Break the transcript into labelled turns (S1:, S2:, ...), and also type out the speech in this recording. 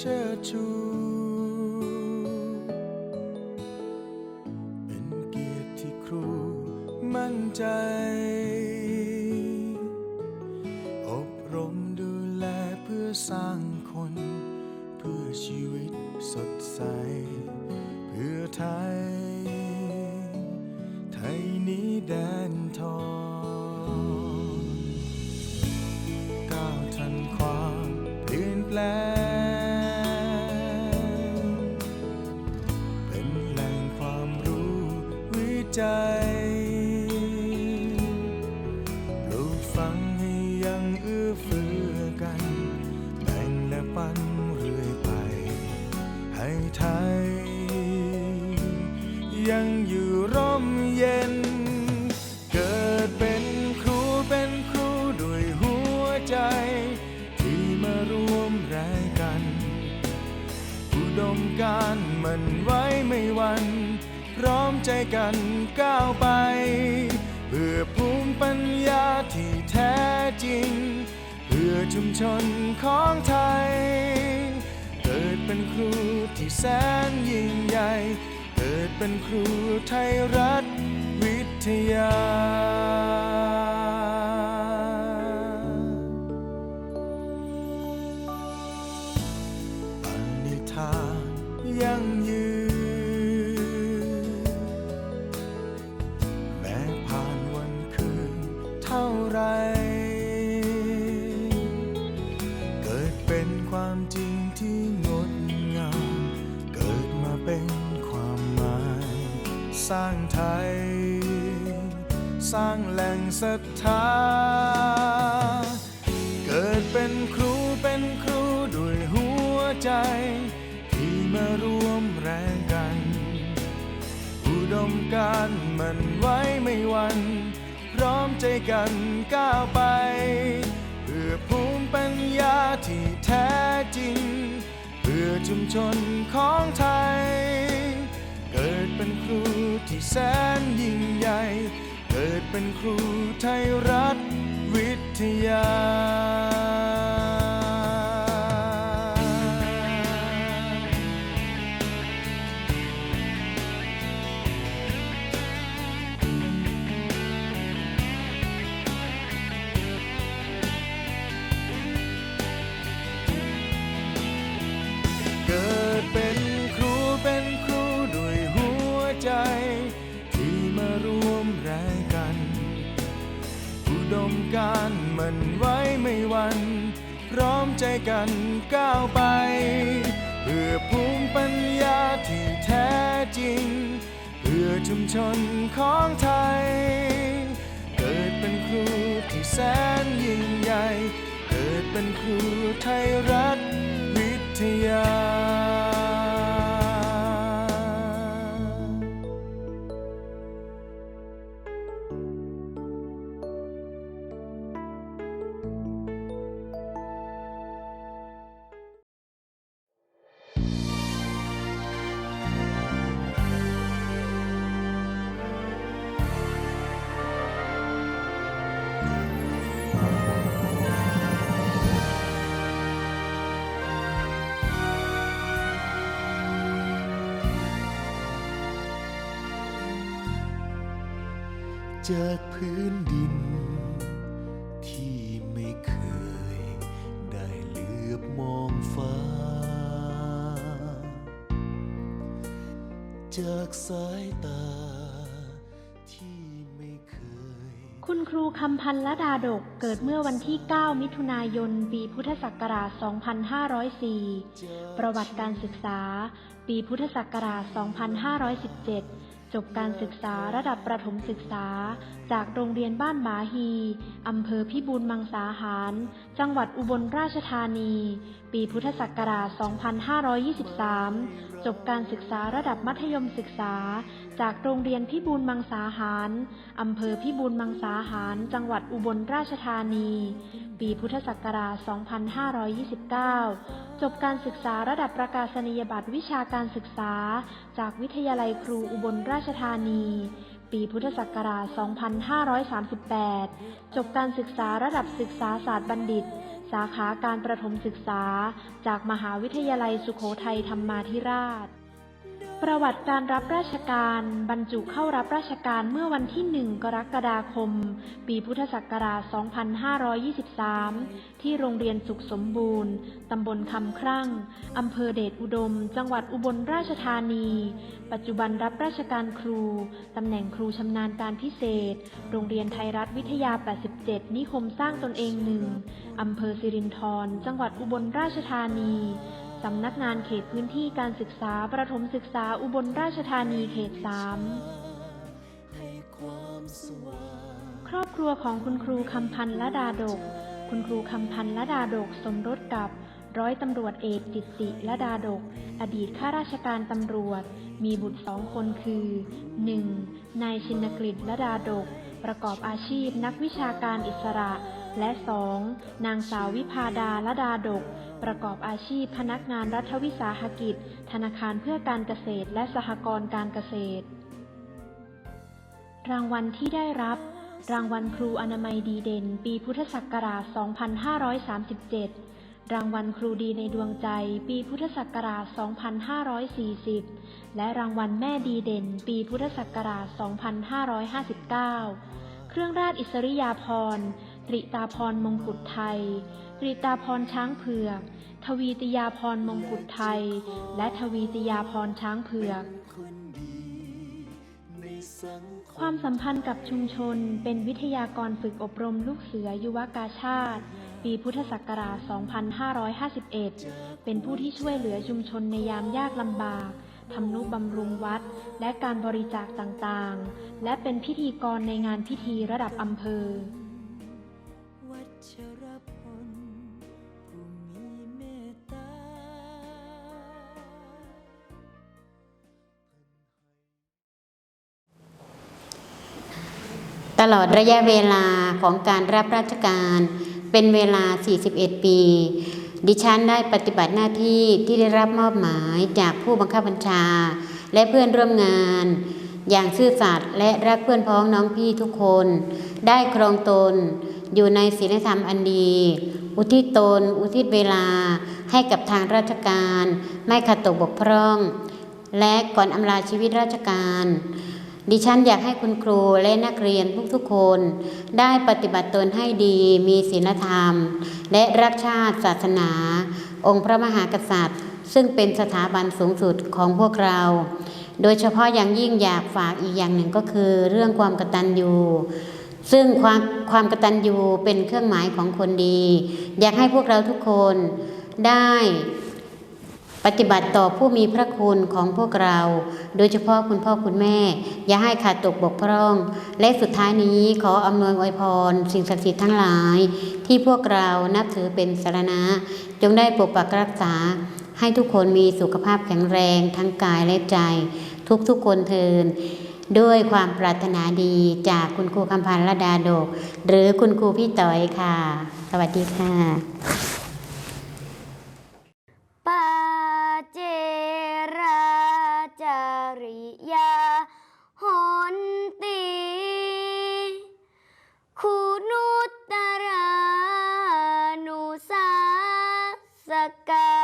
S1: เชิดชู เป็นเกียรติที่ครูมั่นใจ อบรมดูแลเพื่อสร้างคน เพื่อชีวิตสดใส เพื่อไทย ไทยนี้แดนทอง ใจกันก้าวไป เพื่อภูมิปัญญาที่แท้จริง เพื่อชุมชนของไทย เกิดเป็นครูที่แสนยิ่งใหญ่ เกิดเป็นครูไทยรัฐวิทยาปณิธานยัง สร้างไทย สร้างแหล่งศรัทธา เกิดเป็นครูเป็นครูด้วยหัวใจ ที่มารวมแรงกัน อุดมการมันไว้ไม่วัน พร้อมใจกันก้าวไป เพื่อภูมิปัญญาที่แท้จริง เพื่อชุมชนของไทย เป็นครูที่แสนยิ่งใหญ่ เกิดเป็นครูไทยรัฐวิทยา ดมการมันไว้ไม่วัน พร้อมใจกันก้าวไป เพื่อภูมิปัญญาที่แท้จริง เพื่อชุมชนของไทย เกิดเป็นครูที่แสนยิ่งใหญ่ เกิดเป็นครูไทยรัฐวิทยา จากพื้นดิน ที่ไม่เคยได้เหลือบมองฟ้า จากสายตา ที่ไม่เคย
S2: คุณครูคำพันธ์ละดาดกเกิดเมื่อวันที่ 9 มิถุนายน ปีพุทธศักราช 2504 ประวัติการศึกษา ปีพุทธศักราช 2517 จบการศึกษาระดับประถมศึกษา จากโรงเรียนบ้านหมาฮี อำเภอพิบูลมังสาหาร จังหวัดอุบลราชธานี ปีพุทธศักราช 2523 จบการศึกษาระดับมัธยมศึกษา จากโรงเรียนพิบูลมังสาหาร อำเภอพิบูลมังสาหาร จังหวัดอุบลราชธานี ปีพุทธศักราช 2529 จบการศึกษาระดับประกาศนียบัตรวิชาการศึกษา จากวิทยาลัยครูอุบลราชธานี ปีพุทธศักราช 2538 จบการศึกษาระดับศึกษาศาสตร์บัณฑิต สาขาการประถมศึกษา จากมหาวิทยาลัยสุโขทัยธรรมาธิราช ประวัติการรับราชการ บรรจุเข้ารับราชการเมื่อวันที่ 1 กรกฎาคม ปีพุทธศักราช 2523 ที่โรงเรียนสุขสมบูรณ์ ตำบลคำครั่ง อำเภอเดชอุดม จังหวัดอุบลราชธานี ปัจจุบันรับราชการครู ตำแหน่งครูชำนาญการพิเศษ โรงเรียนไทยรัฐวิทยา 87 นิคมสร้างตนเองหนึ่งอำเภอสิรินธร จังหวัดอุบลราชธานี สำนักงานเขตพื้นที่การศึกษาประถมศึกษาอุบลราชธานีเขต 3 ครอบครัวของคุณครูคำพันธ์ละดาดก คุณครูคำพันธ์ละดาดกสมรสกับร้อยตำรวจเอกจิตติละดาดก อดีตข้าราชการตำรวจ มีบุตรสองคนคือ 1. นายชินกฤษละดาดก ประกอบอาชีพนักวิชาการอิสระ และ 2. นางสาววิพาดาละดาดก ประกอบอาชีพพนักงานรัฐวิสาหกิจ ธนาคารเพื่อการเกษตรและสหกรณ์การเกษตร รางวัลที่ได้รับ รางวัลครูอนามัยดีเด่น ปีพุทธศักราช 2537 รางวัลครูดีในดวงใจ ปีพุทธศักราช 2540 และรางวัลแม่ดีเด่น ปีพุทธศักราช 2559 เครื่องราชอิสริยาภรณ์ ตริตาพรมงกุฎไทย ตริตาพรช้างเผือก ทวีติยาพรมงกุฎไทย และทวีติยาพรช้างเผือก ความสัมพันธ์กับชุมชนเป็นวิทยากรฝึกอบรมลูกเสือยุวกาชาติ ปีพุทธศักราช 2551 เป็นผู้ที่ช่วยเหลือชุมชนในยามยากลำบากทำนุบำรุงวัด และการบริจาคต่างๆ และเป็นพิธีกรในงานพิธีระดับอำเภอ
S3: ชรพลผู้มีเมตตา
S4: ตลอดระยะเวลาของการรับราชการเป็นเวลา 41 ปี ดิฉันได้ปฏิบัติหน้าที่ที่ได้รับมอบหมายจากผู้บังคับบัญชา และเพื่อนร่วมงาน อย่างซื่อสัตย์และรักเพื่อนพ้องน้องพี่ทุกคน ได้ครองตน อยู่ในศีลธรรมอันดี อุทิศตน อุทิศเวลา ให้กับทางราชการ ไม่ขัดตกบกพร่อง และก่อนอำลาชีวิตราชการ ดิฉันอยากให้คุณครูและนักเรียนทุกๆคน ได้ปฏิบัติตนให้ดี มีศีลธรรม และรักชาติศาสนา องค์พระมหากษัตริย์ ซึ่งเป็นสถาบันสูงสุดของพวกเรา โดยเฉพาะอย่างยิ่งอยากฝากอีกอย่างหนึ่งก็คือเรื่องความกตัญญูซึ่งความความกตัญญูเป็นเครื่องหมายของคนดี อยากให้พวกเราทุกคนได้ปฏิบัติต่อผู้มีพระคุณของพวกเรา โดยเฉพาะคุณพ่อคุณแม่ อย่าให้ขาดตกบกพร่อง และสุดท้ายนี้ขออำนวยอวยพร สิ่งศักดิ์สิทธิ์ทั้งหลาย ที่พวกเรานับถือเป็นสารณะ จงได้ปกปักรักษา ให้ทุกคนมีสุขภาพแข็งแรงทั้งกายและใจ ทุกๆคนเทินด้วยความปรารถนาดีจากคุณครูคำพันธ์ระดาโดก หรือคุณครูพี่ต่อยค่ะ สวัสดีค่ะ
S5: ปาเจราจาริยาหนตีคุณุตตรานุสาสกา